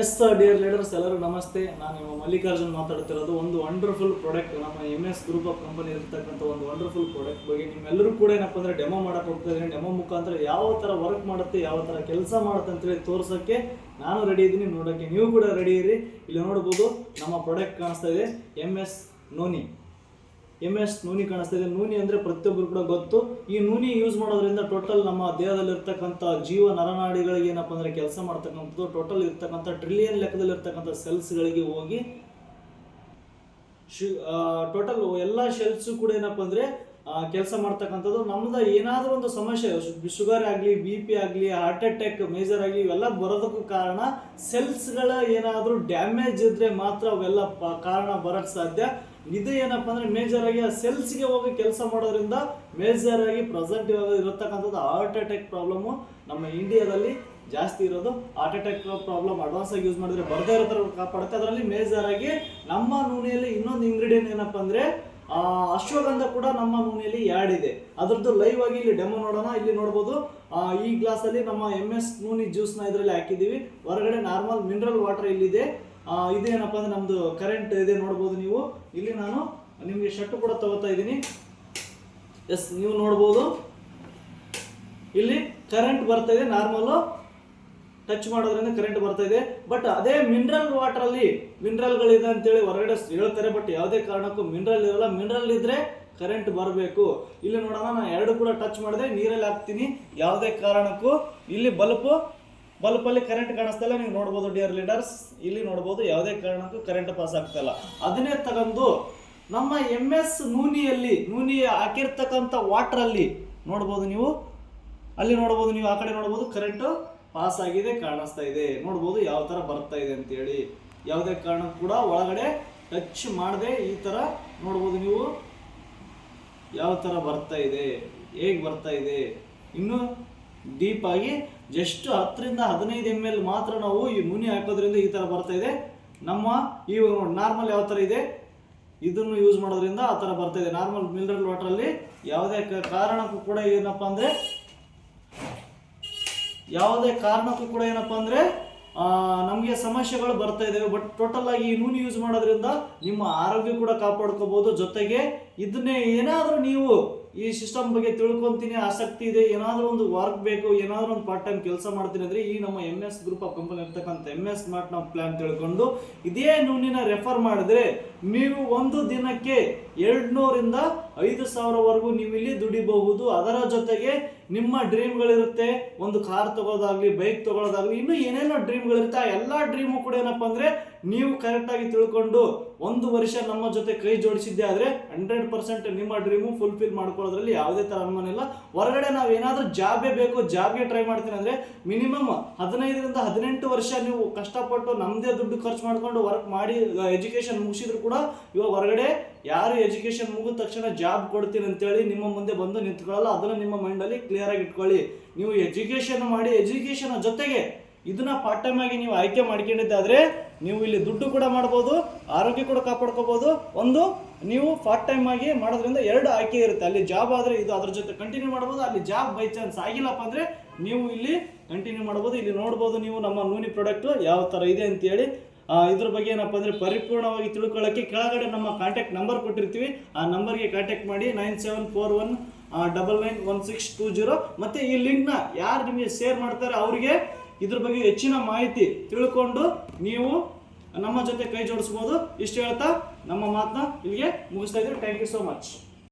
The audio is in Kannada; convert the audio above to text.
ಎಸ್ ಸರ್ ಡಿಯರ್ ಲೀಡರ್ಸ್ ಎಲ್ಲರೂ ನಮಸ್ತೆ. ನಾನು ನಿಮ್ಮ ಮಲ್ಲಿಕಾರ್ಜುನ್ ಮಾತಾಡ್ತಿರೋದು ಒಂದು ವಂಡರ್ಫುಲ್ ಪ್ರಾಡಕ್ಟ್ ನಮ್ಮ M S group of company ಇರ್ತಕ್ಕಂಥ ಒಂದು ವಂಡರ್ಫುಲ್ ಪ್ರಾಡಕ್ಟ್ ಬಗ್ಗೆ ನಿಮ್ಮೆಲ್ಲರೂ ಕೂಡ ಏನಪ್ಪ ಅಂದರೆ ಡೆಮೋ ಮಾಡಕ್ಕೆ ಹೋಗ್ತಾ ಇದ್ದೀನಿ. ಡೆಮೋ ಮುಖಾಂತರ ಯಾವ ಥರ ವರ್ಕ್ ಮಾಡುತ್ತೆ, ಯಾವ ಥರ ಕೆಲಸ ಮಾಡುತ್ತೆ ಅಂತೇಳಿ ತೋರ್ಸೋಕ್ಕೆ ನಾನು ರೆಡಿ ಇದ್ದೀನಿ. ನೋಡೋಕ್ಕೆ ನೀವು ಕೂಡ ರೆಡಿ ಇರಿ. ಇಲ್ಲಿ ನೋಡ್ಬೋದು ನಮ್ಮ ಪ್ರಾಡಕ್ಟ್ ಕಾಣಿಸ್ತಾ ಇದೆ. M S noni M S noni ಕಾಣಿಸ್ತಾ ಇದೆ. ನೂನಿ ಅಂದರೆ ಪ್ರತಿಯೊಬ್ಬರು ಕೂಡ ಗೊತ್ತು. ಈ ನೂನಿ ಯೂಸ್ ಮಾಡೋದ್ರಿಂದ ಟೋಟಲ್ ನಮ್ಮ ದೇಹದಲ್ಲಿರ್ತಕ್ಕಂಥ ಜೀವ ನರನಾಡಿಗಳಿಗೆ ಏನಪ್ಪ ಅಂದರೆ ಕೆಲಸ ಮಾಡ್ತಕ್ಕಂಥದ್ದು. ಟೋಟಲ್ ಇರ್ತಕ್ಕಂಥ ಟ್ರಿಲಿಯನ್ ಲೆಕ್ಕದಲ್ಲಿ ಇರ್ತಕ್ಕಂಥ ಸೆಲ್ಸ್ಗಳಿಗೆ ಹೋಗಿ ಶು ಟೋಟಲ್ ಎಲ್ಲ ಶೆಲ್ಸು ಕೂಡ ಏನಪ್ಪ ಅಂದರೆ ಕೆಲಸ ಮಾಡ್ತಕ್ಕಂಥದ್ದು. ನಮ್ದು ಏನಾದರೂ ಒಂದು ಸಮಸ್ಯೆ ಶುಗರ್ ಆಗಲಿ ಬಿ ಪಿ ಆಗಲಿ ಹಾರ್ಟ್ ಅಟ್ಯಾಕ್ ಮೇಜರ್ ಆಗಲಿ, ಇವೆಲ್ಲ ಬರೋದಕ್ಕೂ ಕಾರಣ ಸೆಲ್ಸ್ಗಳ ಏನಾದರೂ ಡ್ಯಾಮೇಜ್ ಇದ್ರೆ ಮಾತ್ರ ಅವೆಲ್ಲ ಕಾರಣ ಬರೋಕ್ಕೆ ಸಾಧ್ಯ. ಇದು ಏನಪ್ಪ ಅಂದ್ರೆ ಮೇಜರ್ ಆಗಿ ಆ ಸೆಲ್ಸ್ಗೆ ಹೋಗಿ ಕೆಲಸ ಮಾಡೋದ್ರಿಂದ ಮೇಜರ್ ಆಗಿ ಪ್ರೆಸೆಂಟ್ ಇವಾಗ ಇರತಕ್ಕಂಥದ್ದು ಹಾರ್ಟ್ ಅಟ್ಯಾಕ್ ಪ್ರಾಬ್ಲಮ್ಮು ನಮ್ಮ ಇಂಡಿಯಾದಲ್ಲಿ ಜಾಸ್ತಿ ಇರೋದು. ಹಾರ್ಟ್ ಅಟ್ಯಾಕ್ ಪ್ರಾಬ್ಲಮ್ ಅಡ್ವಾನ್ಸ್ ಆಗಿ ಯೂಸ್ ಮಾಡಿದ್ರೆ ಬರ್ದೇ ಇರೋ ಥರ ಕಾಪಾಡುತ್ತೆ. ಅದರಲ್ಲಿ ಮೇಜರ್ ಆಗಿ ನಮ್ಮ ನೂನೆಯಲ್ಲಿ ಇನ್ನೊಂದು ಇಂಗ್ರೀಡಿಯಂಟ್ ಏನಪ್ಪ ಅಂದ್ರೆ ಆ, ಅಶ್ವಗಂಧ ಕೂಡ ನಮ್ಮ ನೂನೆಯಲ್ಲಿ ಯಾಡ್ ಇದೆ. ಅದ್ರದ್ದು ಲೈವ್ ಆಗಿ ಇಲ್ಲಿ ಡೆಮೋ ನೋಡೋಣ. ಇಲ್ಲಿ ನೋಡ್ಬೋದು ಈ ಗ್ಲಾಸ್ ಅಲ್ಲಿ ನಮ್ಮ ಎಂ ಎಸ್ ನೂನಿ ಜ್ಯೂಸ್ನ ಇದರಲ್ಲಿ ಹಾಕಿದೀವಿ ಹೊರಗಡೆ ನಾರ್ಮಲ್ ಮಿನರಲ್ ವಾಟರ್ ಇಲ್ಲಿದೆ. ಇದೇನಪ್ಪ ಅಂದ್ರೆ ನಮ್ದು ಕರೆಂಟ್ ಇದೆ ನೋಡ್ಬೋದು ನೀವು. ಇಲ್ಲಿ ನಾನು ನಿಮಗೆ ಶರ್ಟ್ ಕೂಡ ತಗೋತಾ ಇದ್ದೀನಿ. ಎಸ್ ನೀವು ನೋಡ್ಬೋದು. ಇಲ್ಲಿ ಕರೆಂಟ್ ಬರ್ತಾ ಇದೆ ನಾರ್ಮಲ್ ಟಚ್ ಮಾಡೋದ್ರಿಂದ ಕರೆಂಟ್ ಬರ್ತಾ ಇದೆ. ಬಟ್ ಅದೇ ಮಿನರಲ್ ವಾಟರ್ ಅಲ್ಲಿ ಮಿನರಲ್ಗಳಿದೆ ಅಂತೇಳಿ ಹೊರಗಡೆ ಹೇಳ್ತಾರೆ ಬಟ್ ಯಾವುದೇ ಕಾರಣಕ್ಕೂ ಮಿನರಲ್ ಇರಲ್ಲ. ಮಿನರಲ್ ಇದ್ರೆ ಕರೆಂಟ್ ಬರಬೇಕು. ಇಲ್ಲಿ ನೋಡೋಣ, ನಾನು ಎರಡು ಕೂಡ ಟಚ್ ಮಾಡಿದೆ, ನೀರಲ್ಲಿ ಹಾಕ್ತೀನಿ. ಯಾವುದೇ ಕಾರಣಕ್ಕೂ. ಇಲ್ಲಿ ಬಲ್ಪು ಬಲ್ಪಲ್ಲಿ ಕರೆಂಟ್ ಕಾಣಿಸ್ತಲ್ಲ, ನೀವು ನೋಡ್ಬೋದು ಡಿಯರ್ ಲೀಡರ್ಸ್ ಇಲ್ಲಿ ನೋಡ್ಬೋದು, ಯಾವುದೇ ಕಾರಣಕ್ಕೂ ಕರೆಂಟ್ ಪಾಸ್ ಆಗ್ತಾ ಇಲ್ಲ. ಅದನ್ನೇ ತಗೊಂಡು ನಮ್ಮ ಎಂ ಎಸ್ ನೂನಿಯಲ್ಲಿ, ನೂನಿ ಹಾಕಿರ್ತಕ್ಕಂಥ ವಾಟ್ರಲ್ಲಿ ನೋಡ್ಬೋದು ನೀವು. ಅಲ್ಲಿ ನೋಡ್ಬೋದು ನೀವು, ಆ ಕಡೆ ನೋಡ್ಬೋದು ಕರೆಂಟು ಪಾಸ್ ಆಗಿದೆ, ಕಾಣಿಸ್ತಾ ಇದೆ. ನೋಡ್ಬೋದು ಯಾವ ಥರ ಬರ್ತಾ ಇದೆ ಅಂತೇಳಿ. ಯಾವುದೇ ಕಾರಣಕ್ಕೂ ಕೂಡ ಒಳಗಡೆ ಟಚ್ ಮಾಡದೆ ಈ ಥರ ನೋಡ್ಬೋದು ನೀವು. ಯಾವ ಥರ ಬರ್ತಾ ಇದೆ, ಹೇಗೆ ಬರ್ತಾ ಇದೆ. ಇನ್ನು ಡೀಪ್ ಆಗಿ ಜಸ್ಟ್ ಹತ್ತರಿಂದ ಹದಿನೈದು ಎಂ ಎಲ್ ಮಾತ್ರ ನಾವು ಈ ಮುನಿ ಹಾಕೋದ್ರಿಂದ ಈ ಥರ ಬರ್ತಾ ಇದೆ. ನಮ್ಮ ಈ ನಾರ್ಮಲ್ ಯಾವ ಥರ ಇದೆ? ಇದನ್ನು ಯೂಸ್ ಮಾಡೋದ್ರಿಂದ ಆ ಥರ ಬರ್ತಾ ಇದೆ. ನಾರ್ಮಲ್ ಮಿನರಲ್ ವಾಟ್ರಲ್ಲಿ ಯಾವುದೇ ಕಾರಣಕ್ಕೂ ಕೂಡ ಏನಪ್ಪ ಅಂದರೆ, ಯಾವುದೇ ಕಾರಣಕ್ಕೂ ಕೂಡ ಏನಪ್ಪ ಅಂದರೆ ನಮಗೆ ಸಮಸ್ಯೆಗಳು ಬರ್ತಾ ಇದ್ದಾವೆ ಬಟ್ ಟೋಟಲ್ ಆಗಿ ಈ ನೂನಿ ಯೂಸ್ ಮಾಡೋದ್ರಿಂದ ನಿಮ್ಮ ಆರೋಗ್ಯ ಕೂಡ ಕಾಪಾಡ್ಕೋಬಹುದು. ಜೊತೆಗೆ ಇದನ್ನೇ ಏನಾದರೂ ನೀವು ಈ ಸಿಸ್ಟಮ್ ಬಗ್ಗೆ ತಿಳ್ಕೊಂತೀನಿ, ಆಸಕ್ತಿ ಇದೆ, ಏನಾದರೂ ಒಂದು ವರ್ಕ್ ಬೇಕು, ಏನಾದರೂ ಒಂದು ಪಾರ್ಟ್ ಟೈಮ್ ಕೆಲಸ ಮಾಡ್ತೀನಿ ಅಂದರೆ ಈ ನಮ್ಮ M S group of company ಇರ್ತಕ್ಕಂಥ ಎಂ ಎಸ್ ಸ್ಮಾರ್ಟ್ ನಾವು ಪ್ಲಾನ್ ತಿಳ್ಕೊಂಡು ಇದೇ ನೂನಿನ ರೆಫರ್ ಮಾಡಿದ್ರೆ ನೀವು ಒಂದು ದಿನಕ್ಕೆ ಎರಡುನೂರಿಂದ ಐದು ಸಾವಿರವರೆಗೂ ನೀವು ಇಲ್ಲಿ ದುಡಿಬಹುದು. ಅದರ ಜೊತೆಗೆ ನಿಮ್ಮ ಡ್ರೀಮ್ಗಳಿರುತ್ತೆ ಒಂದು ಕಾರ್ ತಗೋದಾಗ್ಲಿ ಬೈಕ್ ತಗೊಳ್ಳೋದಾಗ್ಲಿ ಇನ್ನೂ ಏನೇನೋ ಡ್ರೀಮ್ಗಳಿರುತ್ತೆ ಆ ಎಲ್ಲ ಡ್ರೀಮು ಕೂಡ ಏನಪ್ಪ ಅಂದ್ರೆ ನೀವು ಕರೆಕ್ಟಾಗಿ ತಿಳ್ಕೊಂಡು ಒಂದು ವರ್ಷ ನಮ್ಮ ಜೊತೆ ಕೈ ಜೋಡಿಸಿದ್ದೆ ಆದರೆ ಹಂಡ್ರೆಡ್ ಪರ್ಸೆಂಟ್ ನಿಮ್ಮ ಡ್ರೀಮು ಫುಲ್ಫಿಲ್ ಮಾಡ್ಕೊಳ್ಳೋದ್ರಲ್ಲಿ ಯಾವುದೇ ಥರ ಅನುಮಾನ ಇಲ್ಲ. ಹೊರಗಡೆ ನಾವು ಏನಾದರೂ ಜಾಬೇ ಬೇಕು ಜಾಬ್ಗೆ ಟ್ರೈ ಮಾಡ್ತೀನಿ ಅಂದರೆ ಮಿನಿಮಮ್ ಹದಿನೈದರಿಂದ ಹದಿನೆಂಟು ವರ್ಷ ನೀವು ಕಷ್ಟಪಟ್ಟು ನಮ್ಮದೇ ದುಡ್ಡು ಖರ್ಚು ಮಾಡಿಕೊಂಡು ವರ್ಕ್ ಮಾಡಿ ಎಜುಕೇಶನ್ ಮುಗಿಸಿದ್ರು ಕೂಡ ಇವಾಗ ಹೊರಗಡೆ ಯಾರು ಎಜುಕೇಶನ್ ಮುಗಿದ ತಕ್ಷಣ ಜಾಬ್ ಕೊಡ್ತೀನಿ ಅಂತೇಳಿ ನಿಮ್ಮ ಮುಂದೆ ಬಂದು ನಿಂತ್ಕೊಳ್ಳಲ್ಲ, ಅದನ್ನು ನಿಮ್ಮ ಮೈಂಡಲ್ಲಿ ಕ್ಲಿಯರ್ ಆಗಿ ಇಟ್ಕೊಳ್ಳಿ. ನೀವು ಎಜುಕೇಶನ್ ಮಾಡಿ ಎಜುಕೇಶನ್ ಜೊತೆಗೆ ಇದನ್ನ ಪಾರ್ಟ್ ಟೈಮ್ ಆಗಿ ನೀವು ಆಯ್ಕೆ ಮಾಡ್ಕೊಂಡಿದ್ದಾದ್ರೆ ನೀವು ಇಲ್ಲಿ ದುಡ್ಡು ಕೂಡ ಮಾಡ್ಬೋದು, ಆರೋಗ್ಯ ಕೂಡ ಕಾಪಾಡ್ಕೋಬಹುದು ಒಂದು, ನೀವು ಪಾರ್ಟ್ ಟೈಮ್ ಆಗಿ ಮಾಡೋದ್ರಿಂದ ಎರಡು ಆಯ್ಕೆ ಇರುತ್ತೆ. ಅಲ್ಲಿ ಜಾಬ್ ಆದರೆ ಇದು ಅದ್ರ ಜೊತೆ ಕಂಟಿನ್ಯೂ ಮಾಡ್ಬೋದು, ಅಲ್ಲಿ ಜಾಬ್ ಬೈ ಚಾನ್ಸ್ ಆಗಿಲ್ಲಪ್ಪ ಅಂದರೆ ನೀವು ಇಲ್ಲಿ ಕಂಟಿನ್ಯೂ ಮಾಡ್ಬೋದು. ಇಲ್ಲಿ ನೋಡ್ಬೋದು ನೀವು ನಮ್ಮ ನೂನಿ ಪ್ರಾಡಕ್ಟ್ ಯಾವ ಥರ ಇದೆ ಅಂತ ಹೇಳಿ. ಇದ್ರ ಬಗ್ಗೆ ಏನಪ್ಪ ಅಂದರೆ ಪರಿಪೂರ್ಣವಾಗಿ ತಿಳ್ಕೊಳ್ಳೋಕ್ಕೆ ಕೆಳಗಡೆ ನಮ್ಮ ಕಾಂಟ್ಯಾಕ್ಟ್ ನಂಬರ್ ಕೊಟ್ಟಿರ್ತೀವಿ. ಆ ನಂಬರ್ಗೆ ಕಾಂಟ್ಯಾಕ್ಟ್ ಮಾಡಿ nine seven four one double nine one six two zero ಮತ್ತು ಈ ಲಿಂಕ್ನ ಯಾರು ನಿಮಗೆ ಶೇರ್ ಮಾಡ್ತಾರೆ ಅವರಿಗೆ ಇದ್ರ ಬಗ್ಗೆ ಹೆಚ್ಚಿನ ಮಾಹಿತಿ ತಿಳ್ಕೊಂಡು ನೀವು ನಮ್ಮ ಜೊತೆ ಕೈ ಜೋಡಿಸ್ಬೋದು. ಇಷ್ಟು ಹೇಳ್ತಾ ನಮ್ಮ ಮಾತನ್ನ ಇಲ್ಲಿಗೆ ಮುಗಿಸ್ತಾ ಇದ್ದೀವಿ ಥ್ಯಾಂಕ್ ಯು ಸೋ ಮಚ್